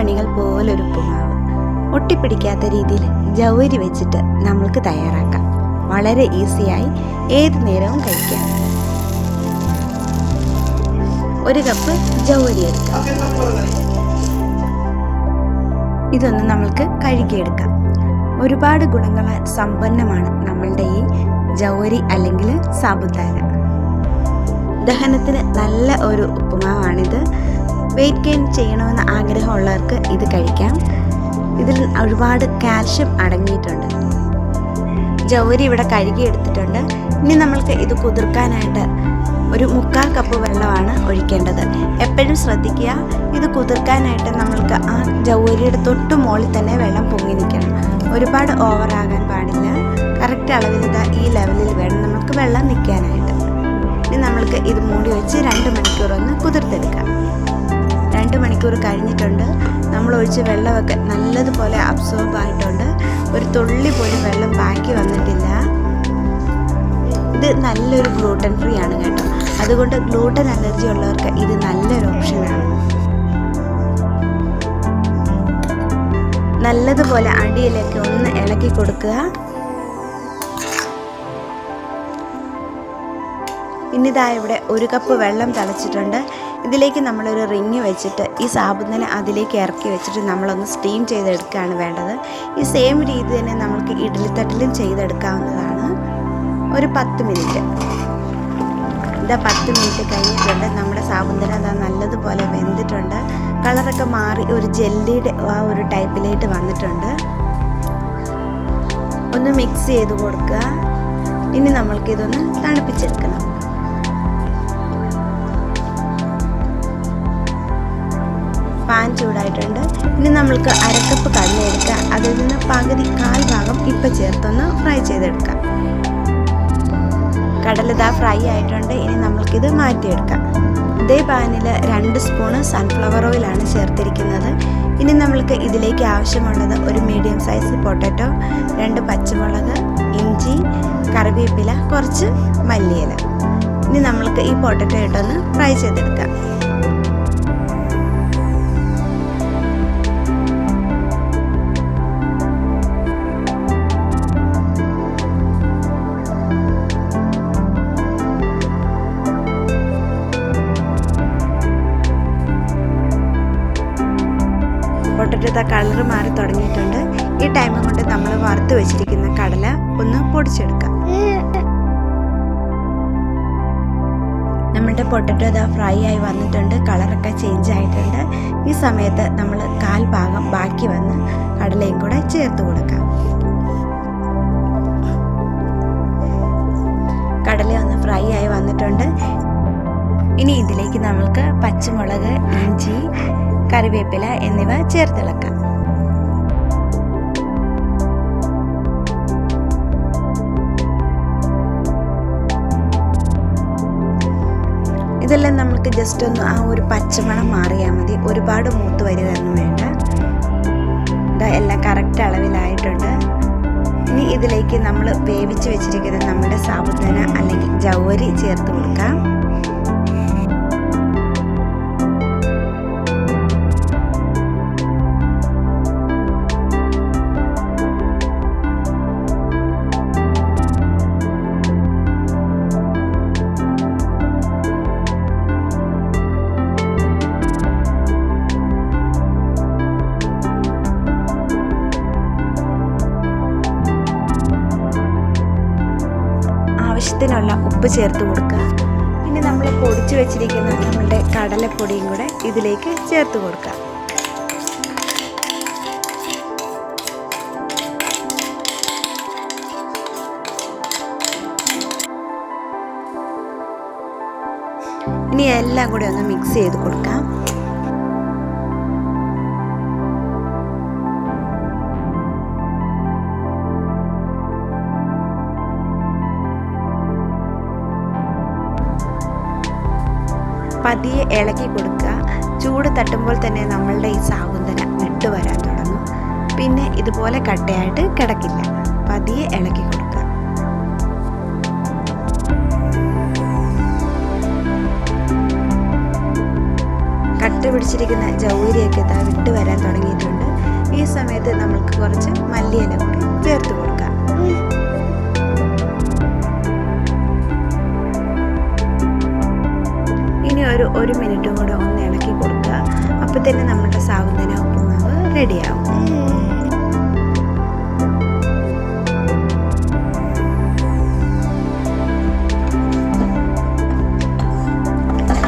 മണികൾ പോലൊരു ഉപ്പുമാവ് ഒട്ടിപ്പിടിക്കാത്ത രീതിയിൽ ജൗരി വെച്ചിട്ട് നമ്മൾക്ക് തയ്യാറാക്കാം. വളരെ ഈസിയായി ഏത് നേരവും കഴിക്കാം. ഒരു കപ്പ് ജൗരി എടുക്കാം. ഇതൊന്ന് നമ്മൾക്ക് കഴുകിയെടുക്കാം. ഒരുപാട് ഗുണങ്ങളാൽ സമ്പന്നമാണ് നമ്മളുടെ ഈ ജൗരി അല്ലെങ്കിൽ സാബുദാന. ദഹനത്തിന് നല്ല ഒരു ഉപ്പുമാവാണിത്. വെയിറ്റ് ഗെയിൻ ചെയ്യണമെന്ന് ആഗ്രഹമുള്ളവർക്ക് ഇത് കഴിക്കാം. ഇതിൽ ഒരുപാട് കാൽഷ്യം അടങ്ങിയിട്ടുണ്ട്. ജൗരി ഇവിടെ കഴുകിയെടുത്തിട്ടുണ്ട് ഇനി നമ്മൾക്ക് ഇത് കുതിർക്കാനായിട്ട് ഒരു മുക്കാൽ കപ്പ് വെള്ളമാണ് ഒഴിക്കേണ്ടത്. എപ്പോഴും ശ്രദ്ധിക്കുക ഇത് കുതിർക്കാനായിട്ട് നമ്മൾക്ക് ആ ജൗരിയുടെ തൊട്ട് മുകളിൽ തന്നെ വെള്ളം പൊങ്ങി നിൽക്കണം. ഒരുപാട് ഓവറാകാൻ പാടില്ല. കറക്റ്റ് അളവിൽ ഇതാ ഈ ലെവലിൽ വേണം നമുക്ക് വെള്ളം നിൽക്കാനായിട്ട്. ഇനി നമ്മൾക്ക് ഇത് മൂടി വെച്ച് രണ്ട് മണിക്കൂർ ഒന്ന് കുതിർത്തെടുക്കാം. രണ്ട് മണിക്കൂർ കഴിഞ്ഞിട്ടുണ്ട്. നമ്മൾ ഒഴിച്ച് വെള്ളമൊക്കെ നല്ലതുപോലെ അബ്സോർബ് ആയിട്ടുണ്ട്. ഒരു തുള്ളി പോലും വെള്ളം ബാക്കി വന്നിട്ടില്ല. ഇത് നല്ലൊരു ഗ്ലൂട്ടൻ ഫ്രീ ആണ് കേട്ടോ. അതുകൊണ്ട് ഗ്ലൂട്ടൻ അലർജി ഉള്ളവർക്ക് ഇത് നല്ലൊരു ഓപ്ഷനാണ് നല്ലതുപോലെ അടിയിലേക്ക് ഒന്ന് ഇളക്കി കൊടുക്കുക. ഇനിതാ ഇവിടെ ഒരു കപ്പ് വെള്ളം തിളച്ചിട്ടുണ്ട്. ഇതിലേക്ക് നമ്മളൊരു റിങ് വെച്ചിട്ട് ഈ സാബുദന അതിലേക്ക് ഇറക്കി വെച്ചിട്ട് നമ്മളൊന്ന് സ്റ്റീം ചെയ്തെടുക്കുകയാണ് വേണ്ടത്. ഈ സെയിം രീതി തന്നെ നമുക്ക് ഇഡ്ഡലിത്തട്ടിലും ചെയ്തെടുക്കാവുന്നതാണ്. ഒരു പത്ത് മിനിറ്റ് ഇതാ പത്ത് മിനിറ്റ് കഴിഞ്ഞിട്ടുണ്ട്. നമ്മുടെ സാബുദന അതാ നല്ലതുപോലെ വെന്തിട്ടുണ്ട്. കളറൊക്കെ മാറി ഒരു ജെല്ലിയുടെ ആ ഒരു ടൈപ്പിലേക്ക് വന്നിട്ടുണ്ട്. ഒന്ന് മിക്സ് ചെയ്ത് കൊടുക്കുക. ഇനി നമ്മൾക്കിതൊന്ന് തണുപ്പിച്ചെടുക്കണം. പാൻ ചൂടായിട്ടുണ്ട്. ഇനി നമ്മൾക്ക് അരക്കപ്പ് കടല എടുക്കുക അതിൽ നിന്ന് പകുതി കാൽ ഭാഗം ഇപ്പം ചേർത്തൊന്ന് ഫ്രൈ ചെയ്തെടുക്കാം. കടലിതാ ഫ്രൈ ആയിട്ടുണ്ട്. ഇനി നമ്മൾക്കിത് മാറ്റിയെടുക്കാം. ഇതേ പാനിൽ രണ്ട് സ്പൂണ് സൺഫ്ലവർ ഓയിലാണ് ചേർത്തിരിക്കുന്നത്. ഇനി നമ്മൾക്ക് ഇതിലേക്ക് ആവശ്യമുള്ളത് ഒരു മീഡിയം സൈസ് പൊട്ടറ്റോ രണ്ട് പച്ചമുളക് ഇഞ്ചി കറിവേപ്പില കുറച്ച് മല്ലിയില. ഇനി നമ്മൾക്ക് ഈ പൊട്ടറ്റോ ഇട്ടൊന്ന് ഫ്രൈ ചെയ്തെടുക്കാം. പൊട്ടറ്റോ കളർ മാറി തുടങ്ങിയിട്ടുണ്ട്. ഈ ടൈം കൊണ്ട് നമ്മൾ വറുത്ത് വെച്ചിരിക്കുന്ന കടല ഒന്ന് പൊടിച്ചെടുക്കാം. നമ്മളുടെ പൊട്ടറ്റോ ഇതാ ഫ്രൈ ആയി വന്നിട്ടുണ്ട്. കളറൊക്കെ ചേഞ്ച് ആയിട്ടുണ്ട്. ഈ സമയത്ത് നമ്മൾ കാൽ ഭാഗം ബാക്കി വന്ന് കടലയും കൂടെ ചേർത്ത് കൊടുക്കാം. കടല ഒന്ന് ഫ്രൈ ആയി വന്നിട്ടുണ്ട്. ഇനി ഇതിലേക്ക് നമ്മൾക്ക് പച്ചമുളക് ഇഞ്ചി കറിവേപ്പില എന്നിവ ചേർത്തിളക്കാം. ഇതെല്ലാം നമുക്ക് ജസ്റ്റ് ഒന്ന് ആ ഒരു പച്ചമണം മാറിയാൽ മതി. ഒരുപാട് മൂത്ത് വരികയൊന്നും വേണ്ട. ഇതാ എല്ലാം കറക്റ്റ് അളവിലായിട്ടുണ്ട്. ഇനി ഇതിലേക്ക് നമ്മൾ വേവിച്ച് വെച്ചിരിക്കുന്ന നമ്മുടെ സാബുദാന അല്ലെങ്കിൽ ജൗവരി ചേർത്ത് കൊടുക്കാം. ആവശ്യത്തിനുള്ള ഉപ്പ് ചേർത്ത് കൊടുക്കുക. പിന്നെ നമ്മൾ പൊടിച്ചു വെച്ചിരിക്കുന്ന നമ്മളുടെ കടലപ്പൊടിയും കൂടെ ഇതിലേക്ക് ചേർത്ത് കൊടുക്കുക. ഇനി എല്ലാം കൂടി ഒന്ന് മിക്സ് ചെയ്ത് കൊടുക്കാം. പതിയെ ഇളക്കി കൊടുക്കുക. ചൂട് തട്ടുമ്പോൾ തന്നെ നമ്മളുടെ ഈ സാകുന്തന വിട്ടുവരാൻ തുടങ്ങും. പിന്നെ ഇതുപോലെ കട്ടയായിട്ട് കിടക്കില്ല. പതിയെ ഇളക്കി കൊടുക്കുക. കട്ട പിടിച്ചിരിക്കുന്ന ജൗരിയൊക്കെ ഇതാ വിട്ട് വരാൻ തുടങ്ങിയിട്ടുണ്ട്. ഈ സമയത്ത് നമ്മൾക്ക് കുറച്ച് മല്ലിയില കൂടി ചേർത്ത് കൊടുക്കാം. ഒരു ഒരു മിനിറ്റും കൂടെ ഒന്ന് ഇളക്കി കൊടുക്കുക. അപ്പോൾ തന്നെ നമ്മുടെ സാവുന്തന ഉപ്പുമാവ് റെഡിയാവും.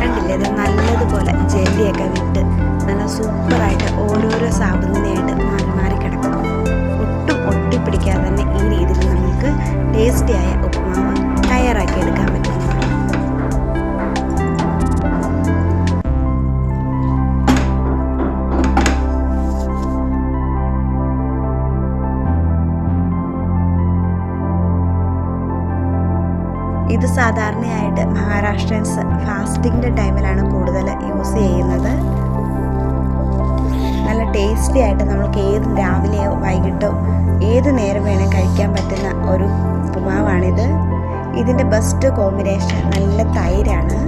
കണ്ടില്ലേ? നല്ലതുപോലെ ജെല്ലിയൊക്കെ വിട്ട് നല്ല സൂപ്പറായിട്ട് ഓരോരോ സാബുന്നിനായിട്ട് മാറി മാറി കിടക്കണം. ഒട്ടും ഒട്ടിപ്പിടിക്കാതെ തന്നെ ഈ രീതിയിൽ നമുക്ക് ടേസ്റ്റിയായ ഉപ്പുമാവ് തയ്യാറാക്കി ഇത് സാധാരണയായിട്ട് മഹാരാഷ്ട്രൻസ് ഫാസ്റ്റിങ്ങിന്റെ ടൈമിലാണ് കൂടുതൽ യൂസ് ചെയ്യുന്നത്. നല്ല ടേസ്റ്റി ആയിട്ട് നമുക്ക് ഏത് രാവിലെയോ വൈകിട്ടോ ഏത് നേരം വേണേൽ കഴിക്കാൻ പറ്റുന്ന ഒരു ഉപ്പുമാവാണിത്. ഇതിന്റെ ബെസ്റ്റ് കോമ്പിനേഷൻ നല്ല തൈരാണ്.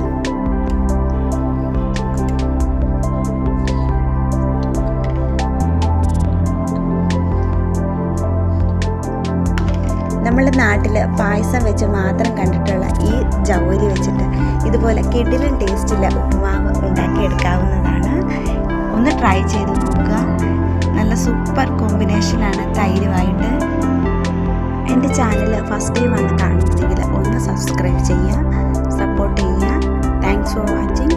നമ്മുടെ നാട്ടിൽ പായസം വെച്ച് മാത്രം കണ്ടിട്ടുള്ള ഈ ജൗരി വെച്ചിട്ട് ഇതുപോലെ കിടിലൻ ടേസ്റ്റില്ല ഉപ്പുമാവ് ഉണ്ടാക്കിയെടുക്കാവുന്നതാണ്. ഒന്ന് ട്രൈ ചെയ്ത് നോക്കുക. നല്ല സൂപ്പർ കോമ്പിനേഷനാണ് തൈരുമായിട്ട്. എന്റെ ചാനൽ ഫസ്റ്റ് ടൈം ആണ് കാണുന്നതെങ്കിൽ ഒന്ന് സബ്സ്ക്രൈബ് ചെയ്യുക സപ്പോർട്ട് ചെയ്യുക. Thanks for watching